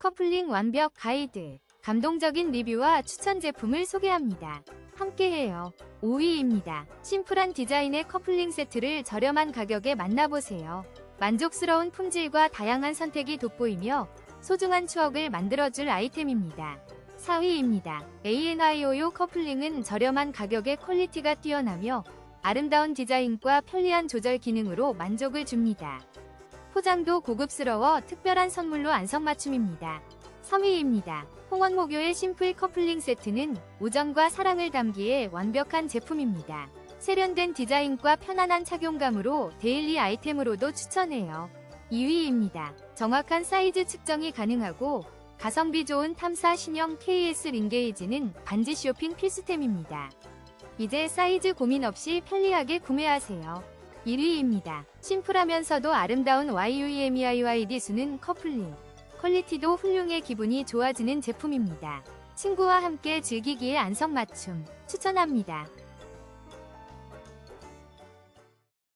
커플링 완벽 가이드, 감동적인 리뷰와 추천 제품을 소개합니다. 함께해요. 5위입니다. 심플한 디자인의 커플링 세트를 저렴한 가격에 만나보세요. 만족스러운 품질과 다양한 선택이 돋보이며 소중한 추억을 만들어줄 아이템입니다. 4위입니다. ANIOU 커플링은 저렴한 가격에 퀄리티가 뛰어나며 아름다운 디자인과 편리한 조절 기능으로 만족을 줍니다. 포장도 고급스러워 특별한 선물로 안성맞춤입니다. 3위입니다. 홍원 목요의 심플 커플링 세트는 우정과 사랑을 담기에 완벽한 제품입니다. 세련된 디자인과 편안한 착용감으로 데일리 아이템으로도 추천해요. 2위입니다. 정확한 사이즈 측정이 가능하고 가성비 좋은 탐사 신형 KS 링게이지는 반지 쇼핑 필수템입니다. 이제 사이즈 고민 없이 편리하게 구매하세요. 1위입니다. 심플하면서도 아름다운 YUEMEIYD 수는 커플링. 퀄리티도 훌륭해 기분이 좋아지는 제품입니다. 친구와 함께 즐기기에 안성맞춤 추천합니다.